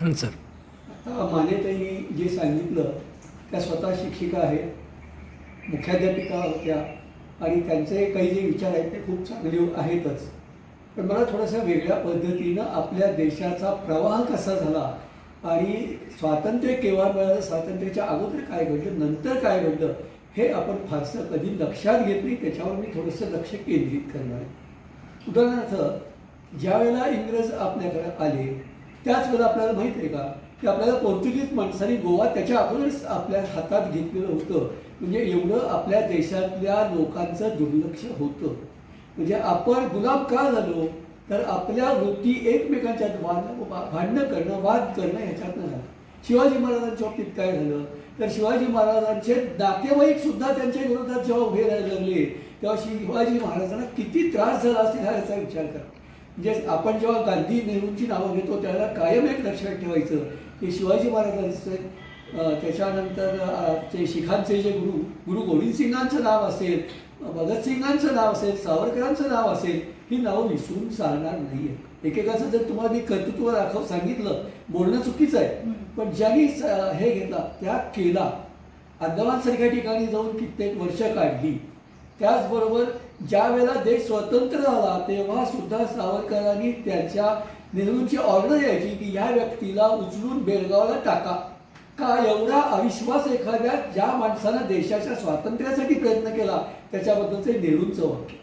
हं, सर. आता मानेताईंनी जे सांगितलं त्या स्वतः शिक्षिका आहेत मुख्याध्यापिका होत्या आणि त्यांचे काही जे विचार आहेत ते खूप चांगले आहेतच. पण मला थोडंसं वेगळ्या पद्धतीनं आपल्या देशाचा प्रवाह कसा झाला आणि स्वातंत्र्य केव्हा मिळालं स्वातंत्र्याच्या अगोदर काय घडलं नंतर काय घडलं हे आपण फारसं कधी लक्षात घेत नाही त्याच्यावर मी थोडंसं लक्ष केंद्रित करणार आहे. उदाहरणार्थ ज्या वेळेला इंग्रज आपल्याकडे आले त्याच वेळेला आपल्याला माहीत आहे का की आपल्याला पोर्तुगीज माणसांनी गोवा त्याच्या अगोदरच आपल्या हातात घेतलेलं होतं. म्हणजे एवढं आपल्या देशातल्या लोकांचं दुर्लक्ष होतं. म्हणजे आपण गुलाम का झालो तर आपल्या वृत्ती एकमेकांच्यात वाद भांडणं करणं वाद करणं ह्याच्यातनं झालं. शिवाजी महाराजांच्या बाबतीत काय झालं तर शिवाजी महाराजांचे नातेवाईक सुद्धा त्यांच्या विरोधात जेव्हा उभे राहायला लागले तेव्हा शिवाजी महाराजांना किती त्रास झाला असेल हा याचा विचार करा. म्हणजे आपण जेव्हा गांधी नेहरूंची नावं घेतो त्याला कायम एक लक्षात ठेवायचं की शिवाजी महाराजांचं त्याच्यानंतर ते शिखांचे जे गुरु गुरु गोविंद सिंगांचं नाव असेल भगतसिंगांचं नाव असेल सावरकरांचं नाव असेल ही नावं विसरून चालणार नाही आहे एकेकाचं जर तुम्हाला मी कर्तृत्व दाखव सांगितलं बोलणं चुकीचं आहे. पण ज्यांनी हे घेतला त्याग केला अंदमानसारख्या ठिकाणी जाऊन कित्येक वर्ष काढली त्याचबरोबर ज्या वेळेला देश स्वतंत्र झाला तेव्हा सुद्धा सावरकरांनी त्याच्या नेहरूंची ऑर्डर यायची की या व्यक्तीला उचलून बेळगावला टाका. का एवढा अविश्वास एखाद्या ज्या माणसानं देशाच्या स्वातंत्र्यासाठी प्रयत्न केला त्याच्याबद्दलचं नेहरूंचं वाक्य.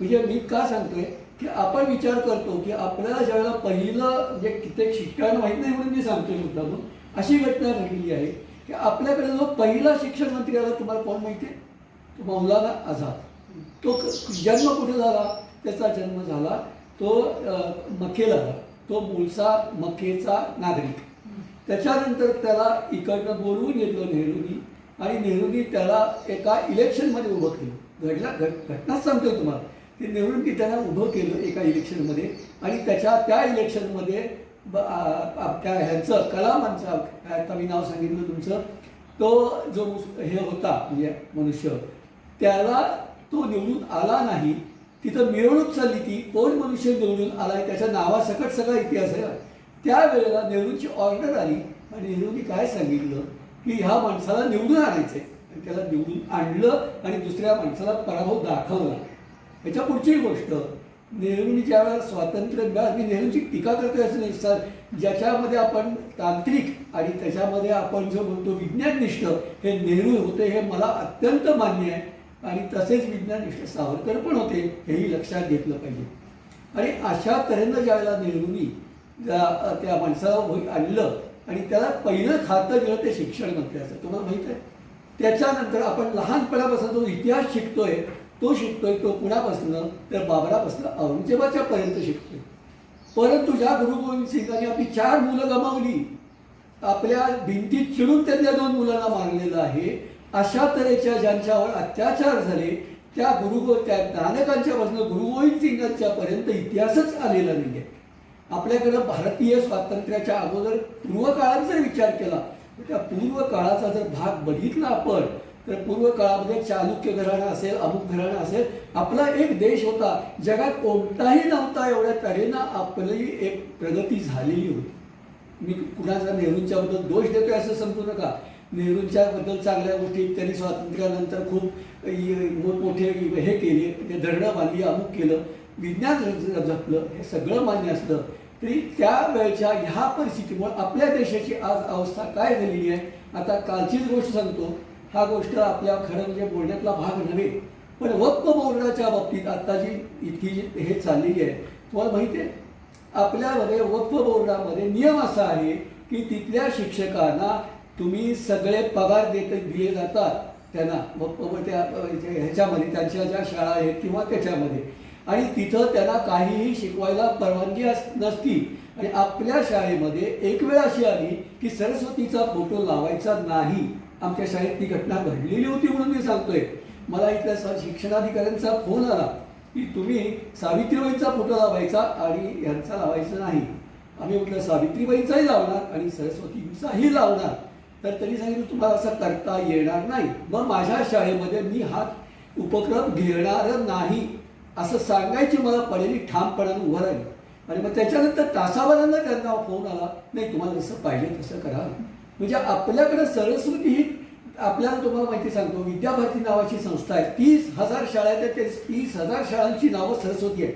म्हणजे मी का सांगतोय? की आपण विचार करतो की आपल्याला ज्यावेळेला पहिलं म्हणजे कित्येक शिक्षण माहीत नाही म्हणून मी सांगतोय मुद्दा म्हणून अशी घटना घडली आहे की आपल्याकडे जो पहिला शिक्षण मंत्री आला तुम्हाला कोण माहिती आहे? मौलाना आझाद. तो जन्म कुठे झाला त्याचा जन्म झाला तो अं, मक्केला झाला. तो मूळचा मक्केचा नागरिक. त्याच्यानंतर त्याला इकडनं बोलवून घेतलं नेहरूंनी आणि नेहरूंनी त्याला एका इलेक्शनमध्ये उभं केलं. घडला घट घटनाच सांगतो तुम्हाला. की नेहरूंनी त्यांना उभं केलं एका इलेक्शनमध्ये आणि त्याच्या त्या इलेक्शनमध्ये त्या ह्यांचं कलामांचं आता मी नाव सांगितलं तुमचं तो जो हे होता म्हणजे मनुष्य त्याला तो निवडून आला नाही. तिथं मिरवणूक चालली ती. कोण मनुष्य निवडून आलाय? त्याच्या नावासकट सगळा इतिहास आहे. त्यावेळेला नेहरूंची ऑर्डर आली आणि नेहरूंनी काय सांगितलं? की ह्या माणसाला निवडून आणायचंय. आणि त्याला निवडून आणलं आणि दुसऱ्या माणसाला पराभव दाखवला. याच्या पुढची गोष्ट नेहरूंनी ज्या वेळेला स्वातंत्र्य मिळालं मी नेहरूंची टीका करतोय असं नाही सर. ज्याच्यामध्ये आपण तांत्रिक आणि त्याच्यामध्ये आपण जो म्हणतो विज्ञाननिष्ठ हे नेहरू होते हे मला अत्यंत मान्य आहे. आणि तसेच विज्ञाननिष्ठ सावरकर पण होते हेही लक्षात घेतलं पाहिजे. आणि अशा तऱ्हेनं ज्यावेळेला नेहरूंनी ज्या- त्या माणसाला वही आणलं आणि त्याला पहिलं खातं दिलं ते शिक्षण मंत्र्याचं तुम्हाला माहीत आहे? त्याच्यानंतर आपण लहानपणापासून जो इतिहास शिकतोय तो शिकतोय तो कुणापासून? तर बाबरापासून औरंगजेबाच्या पर्यंत शिकतोय. परंतु ज्या गुरु गोविंद सिंगांनी आपली चार मुलं गमावली आपल्या भिंतीत चिडून त्यांच्या दोन मुलांना मारलेलं आहे अशा तऱ्हेच्या ज्यांच्यावर अत्याचार झाले त्या गुरुगो त्या नानकांच्यापासून गुरु गोविंद सिंगांच्या पर्यंत इतिहासच आलेला नाही आहे आपल्याकडं भारतीय स्वातंत्र्याच्या अगोदर पूर्व काळात जर विचार केला तर त्या पूर्व काळाचा जर भाग बघितला आपण तर पूर्व काळामध्ये चालुक्य घराणं असेल अमुक घराणं असेल आपला एक देश होता जगात कोणताही नव्हता एवढ्या तऱ्हेनं आपली एक प्रगती झालेली होती. मी कुणाचा नेहरूंच्याबद्दल दोष देतोय असं समजू नका. नेहरूंच्या बद्दल चांगल्या गोष्टी त्यांनी स्वातंत्र्यानंतर खूप मोठमोठे हे केले ते धरणं बांधली अमुक केलं विज्ञान जपलं हे सगळं मान्य असलं तरी त्या वेळच्या ह्या परिस्थितीमुळे आपल्या देशाची आज अवस्था काय झालेली आहे आता कालचीच गोष्ट सांगतो. हा गोष्ट आपल्या खरं म्हणजे बोलण्यातला भाग नव्हे पण वक्फ बोर्डाच्या बाबतीत आता जी इतकी जी हे चाललेली आहे तुम्हाला माहिती आहे आपल्यामध्ये वक्फ बोर्डामध्ये नियम असा आहे की तिथल्या शिक्षकांना तुम्ही सगळे पगार देत दिले जातात त्यांना. मग त्या ह्याच्यामध्ये त्यांच्या ज्या शाळा आहेत किंवा त्याच्यामध्ये. आणि तिथं त्यांना काहीही शिकवायला परवानगी अस नसती. आणि आपल्या शाळेमध्ये एक वेळ अशी आली की सरस्वतीचा फोटो लावायचा नाही. आमच्या शाळेत ती घटना घडलेली होती म्हणून मी सांगतोय. मला इथल्या स- शिक्षणाधिकाऱ्यांचा फोन आला की तुम्ही सावित्रीबाईंचा फोटो लावायचा आणि यांचा लावायचा नाही. आम्ही म्हटलं सावित्रीबाईंचाही लावणार आणि सरस्वतींचाही लावणार. तर त्यांनी सांगितलं तुम्हाला असं करता येणार नाही. मग माझ्या शाळेमध्ये मी हा उपक्रम घेणार नाही. असं सांगायची मला पडेली ठामपणाने उभं राहिली आणि मग त्याच्यानंतर तासाभरांना त्यांना फोन आला नाही तुम्हाला जसं पाहिजे तसं करा. म्हणजे आपल्याकडे सरस्वती ही आपल्याला तुम्हाला माहिती सांगतो विद्याभारती नावाची संस्था आहे. तीस हजार शाळा आहेत ते तीस हजार शाळांची नावं सरस्वती आहेत.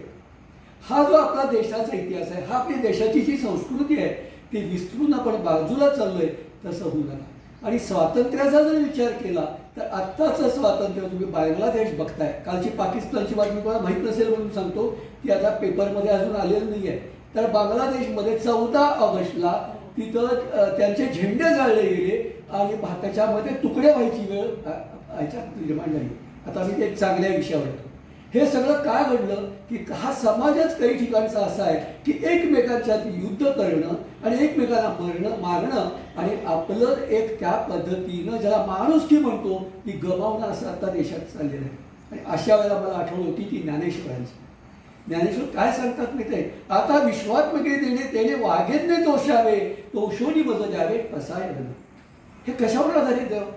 हा जो आपला देशाचा इतिहास आहे हा आपली देशाची जी संस्कृती आहे ती विसरून आपण बाजूला चाललोय. तसं होऊ नका. आणि स्वातंत्र्याचा जर विचार केला तर आत्ताचं स्वातंत्र्य तुम्ही बांगलादेश बघताय. कालची पाकिस्तानची बातमी तुम्हाला माहीत नसेल म्हणून सांगतो ती आता पेपरमध्ये अजून आलेलं नाही आहे तर बांगलादेशमध्ये चौदा ऑगस्टला तिथं त्यांचे झेंडे जाळले गेले आणि भारताच्या मध्ये तुकडे व्हायची वेळ ह्याच्यात निर्माण झाली. आता मी ते चांगल्या विषयावर येतो हे सगळं काय घडलं की हा समाजच काही ठिकाणचा असा आहे की एकमेकांच्या युद्ध करणं आणि एकमेकांना मरणं मारणं आणि आपलं एक त्या पद्धतीनं ज्याला माणुसकी म्हणतो ती गमावणं असं आता देशात चाललेलं आहे. आणि अशा वेळेला मला आठवण होती ती ज्ञानेश्वरांची. ज्ञानेश्वर काय सांगतात मी ते आता विश्वात्मके देणे त्याने वाघेने तोषावे तोषोनी बदल द्यावे कसा हे कशावर आधारित आहे?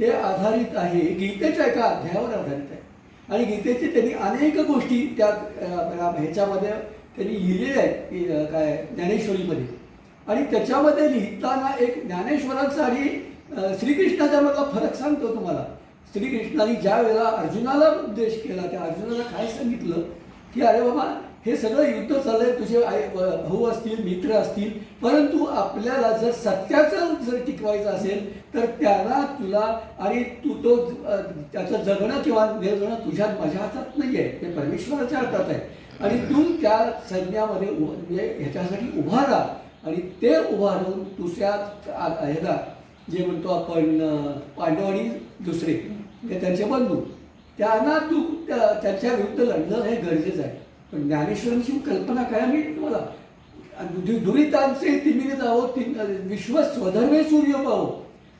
ते आधारित आहे गीतेच्या एका अध्यायावर आधारित आहे. आणि गीतेचे त्यांनी अनेक गोष्टी त्या ह्याच्यामध्ये त्यांनी लिहिलेल्या आहेत काय ज्ञानेश्वरीमध्ये. आणि त्याच्यामध्ये लिहिताना एक ज्ञानेश्वरांचा आणि श्रीकृष्णाचा श्रीकृष्णाच्या मधला फरक सांगतो तुम्हाला. श्रीकृष्णाने ज्या वेळेला अर्जुनाला उपदेश केला त्या अर्जुनाला काय सांगितलं की अरे बाबा हे सगळं युद्ध चाललंय. तुझे आई भाऊ असतील मित्र असतील परंतु आपल्याला जर सत्याचं जर टिकवायचं असेल तर त्याला तुला आणि तू तो त्याचं जगणं किंवा निर्जणं तुझ्या माझ्या हातात नाही आहे ते परमेश्वराच्या हातात आहे. आणि तू त्या सैन्यामध्ये म्हणजे ह्याच्यासाठी उभा राहा. आणि ते उभारून दुसऱ्या ह्याला जे म्हणतो आपण पांडव आणि दुसरे त्यांचे बंधू. त्यांना तू त्या- त्यांच्या विरुद्ध लढणं हे गरजेचं आहे. पण ज्ञानेश्वरांची कल्पना काय मी तुम्हाला? दुरितांचे तिमिरे जावो ति विश्व स्वधर्मे सूर्य पाहो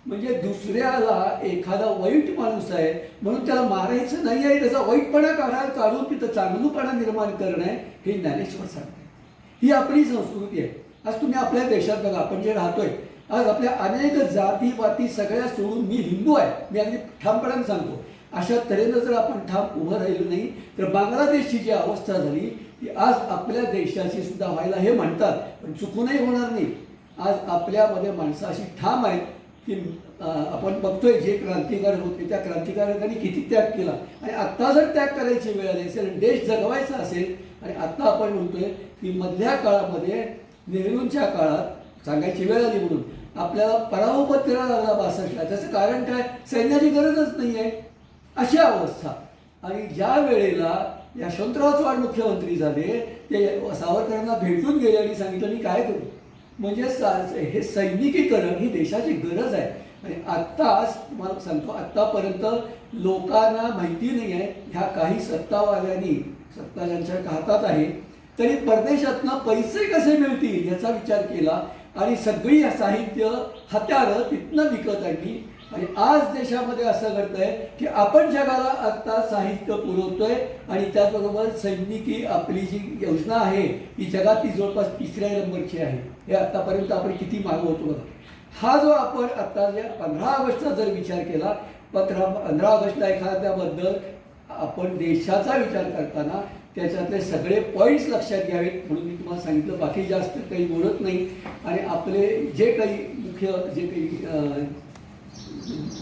म्हणजे दुसऱ्याला एखादा वाईट माणूस आहे म्हणून त्याला मारायचं नाही आहे त्याचा वाईटपणा काढा काढून तिथं चांगलूपणा निर्माण करणं आहे हे ज्ञानेश्वर सांगते ही आपली संस्कृती आहे. आज तुम्ही आपल्या देशात बघा आपण जे राहतोय आज आपल्या अनेक जातीपाती सगळ्या सोडून मी हिंदू आहे. मी अगदी ठामपणाने सांगतो. अशा तऱ्हेनं जर आपण ठाम उभं राहिलो नाही तर बांगलादेशची जी अवस्था झाली ती आज आपल्या देशाची सुद्धा व्हायला हे म्हणतात पण चुकूनही होणार नाही. आज आपल्यामध्ये माणसं अशी ठाम आहेत की आपण बघतोय जे क्रांतिकारक होते त्या क्रांतिकारकांनी किती त्याग केला. आणि आत्ता जर त्याग करायची वेळ आली असेल देश जगवायचा असेल आणि आत्ता आपण म्हणतोय की मधल्या काळामध्ये नेहरूंच्या काळात सांगायची वेळ आली म्हणून आपल्याला पराभव पत्रा लागला बासष्टला त्याचं कारण काय? सैन्याची गरजच नाही आहे अशी अवस्था. आणि ज्या वेळेला यशवंतराव चव्हाण मुख्यमंत्री झाले ते सावरकरांना भेटून गेले आणि सांगितलं मी काय करू? म्हणजे हे सैनिकीकरण ही देशाची गरज आहे. आणि आत्ताच तुम्हाला सांगतो आत्तापर्यंत लोकांना माहिती नाही आहे ह्या काही सत्तावाल्यांनी सत्ता ज्यांच्या हातात आहे. तरी परदेशातनं पैसे कसे मिळतील याचा विचार केला आणि सगळी साहित्य हत्यारं तिथनं विकत आणली. आणि आज देशामध्ये असं घडतंय की आपण जगाला आता साहित्य पुरवतोय आणि त्याचबरोबर सैनिकी आपली जी योजना आहे ती जगात ती जवळपास तिसऱ्या नंबरची आहे. हे आत्तापर्यंत आपण किती मागवतो बघा. हा जो आपण आता जे पंधरा ऑगस्टचा जर विचार केला पंधरा पंधरा ऑगस्टला एखाद्याबद्दल आपण देशाचा विचार करताना त्याच्यातले सगळे पॉईंट्स लक्षात घ्यावेत म्हणून मी तुम्हाला सांगितलं. बाकी जास्त काही बोलत नाही. आणि आपले जे काही मुख्य जे काही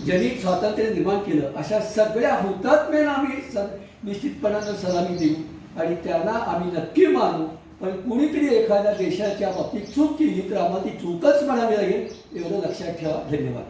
ज्यांनी स्वातंत्र्य निर्माण केलं अशा सगळ्या हुतात्म्यांना आम्ही स निश्चितपणानं सलामी देऊ आणि त्यांना आम्ही नक्की मानू. पण कुणीतरी एखाद्या देशाच्या बाबतीत चूक केली तर आम्हाला ती चूकच म्हणावी लागेल एवढं लक्षात ठेवा. धन्यवाद.